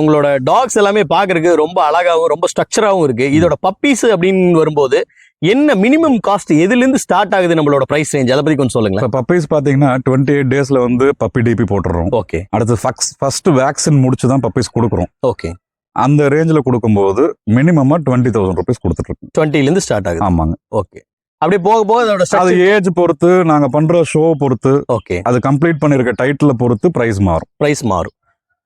உங்களோட டாக்ஸ் எல்லாமே பாக்குறதுக்கு ரொம்ப அழகாவும் ரொம்ப ஸ்ட்ரக்சராவும் இருக்கு. இதோட பப்பீஸ் அப்படின்னு வரும்போது என்ன மினிமம் காஸ்ட் எதுல இருந்து ஸ்டார்ட் ஆகுது நம்மளோட பிரைஸ் ரேஞ்ச் அதை பத்தி கொஞ்சம் சொல்லுங்களேன். இப்போ பப்பீஸ் பாத்தீங்கன்னா டுவெண்ட்டி எயிட் டேஸ்ல வந்து பப்பி டிபி போட்டுறோம் ஓகே அடுத்து ஃபர்ஸ்ட் வேக்சின் முடிச்சு தான் பப்பீஸ் கொடுக்குறோம். ஓகே அந்த ரேஞ்சில் கொடுக்கும்போது மினிமமா டுவெண்ட்டி தௌசண்ட் ருபீஸ் கொடுத்துட்டு இருக்கோம் டுவெண்ட்டில இருந்து ஸ்டார்ட் ஆகுது. ஆமாங்க. ஓகே அப்படியே போக போக அதோட அது ஏஜ் பொறுத்து நாங்க பண்ற ஷோ பொறுத்து ஓகே அது கம்ப்ளீட் பண்ணிருக்க டைட்டில் பொறுத்து பிரைஸ் மாறும். பிரைஸ் மாறும்.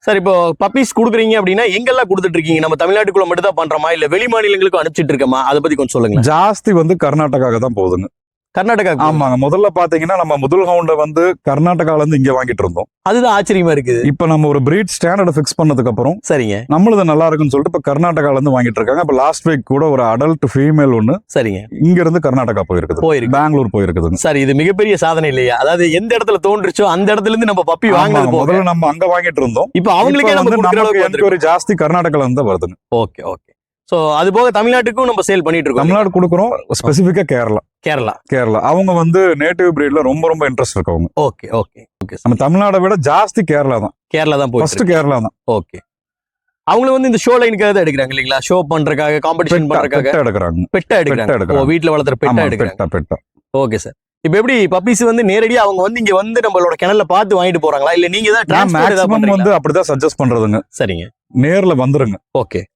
சார் இப்போ பப்பீஸ் கொடுக்குறீங்க அப்படின்னா எங்கெல்லாம் கொடுத்துட்டு இருக்கீங்க? நம்ம தமிழ்நாட்டுக்குள்ள மட்டும் தான் பண்றோமா? இல்ல வெளி மாநிலங்களுக்கும் அனுப்பிச்சிட்டு இருக்கோமா? அதை பத்தி கொஞ்சம் சொல்லுங்க ஜாஸ்தி வந்து கர்நாடகாக்கு தான் போகுதுங்க. கர்நாடகா ஆமாங்க. முதல்ல பாத்தீங்கன்னா நம்ம முதல் ஹவுண்ட வந்து கர்நாடகால இருந்து இங்க வாங்கிட்டு இருந்தோம். அதுதான் ஆச்சரியமா இருக்குது. இப்ப நம்ம ஒரு பிரீட் ஸ்டாண்டர்ட் ஃபிக்ஸ் பண்ணதுக்கு அப்புறம் சரிங்க. நம்மளது நல்லா இருக்குன்னு சொல்லிட்டு இப்ப கர்நாடகால இருந்து வாங்கிட்டு இருக்காங்க. இப்ப லாஸ்ட் வீக் கூட ஒரு அடல்ட் ஃபீமேல் ஒன்னு சரிங்க. இங்க இருந்து கர்நாடகா போயிருக்குது. போயிருக்கு. பெங்களூர் போயிருக்குதுங்க. சார் இது மிகப்பெரிய சாதனை இல்லையா? அதாவது எந்த இடத்துல தோன்றுச்சோ அந்த இடத்துல இருந்து நம்ம பப்பி வாங்கினது முதல்ல நம்ம அங்க வாங்கிட்டு இருந்தோம். இப்போ அவங்களுக்கே நம்ம என்கொயரி ஜாஸ்தி கர்நாடகால இருந்து வருதுங்க. Okay okay. சோ அது போக தமிழ்நாட்டுக்கும் நம்ம சேல் பண்ணிட்டு இருக்கோம். தமிழ்நாடு கொடுக்குறோம் ஸ்பெசிபிக்கா கேரளா. கேரளா. கேரளா. அவங்க வந்து நேட்டிவ் பிரீட்ல ரொம்ப ரொம்ப இன்ட்ரெஸ்ட் இருக்கவங்க. ஓகே ஓகே ஓகே நம்ம தமிழ்நாடை விட ஜாஸ்தி கேரளா தான். கேரளா தான் ஃபர்ஸ்ட் கேரளா தான். ஓகே அவங்களும் வந்து இந்த ஷோ லைனுக்காக தான் எடுக்கிறாங்க இல்லைங்களா? ஷோ பண்றதுக்காக காம்படிஷன் பண்றதுக்காக. எடுக்கிறாங்க. பெட்டா எடுக்கிறாங்க. ஓ வீட்ல வளர்த்துற பெட்டா எடுக்கிறாங்க. பெட்டா ஓகே சார் இப்போ எப்படி பப்பீஸ் வந்து நேரடியா அவங்க வந்து இங்க வந்து நம்மளோட கிணல்ல பார்த்து வாங்கிட்டு போறாங்களா? இல்ல நீங்க தான் மேக்ஸிமம் வந்து அப்படிதான் சஜஸ்ட் பண்றதுங்க. சரிங்க. நேர்ல வந்துருங்க. ஓகே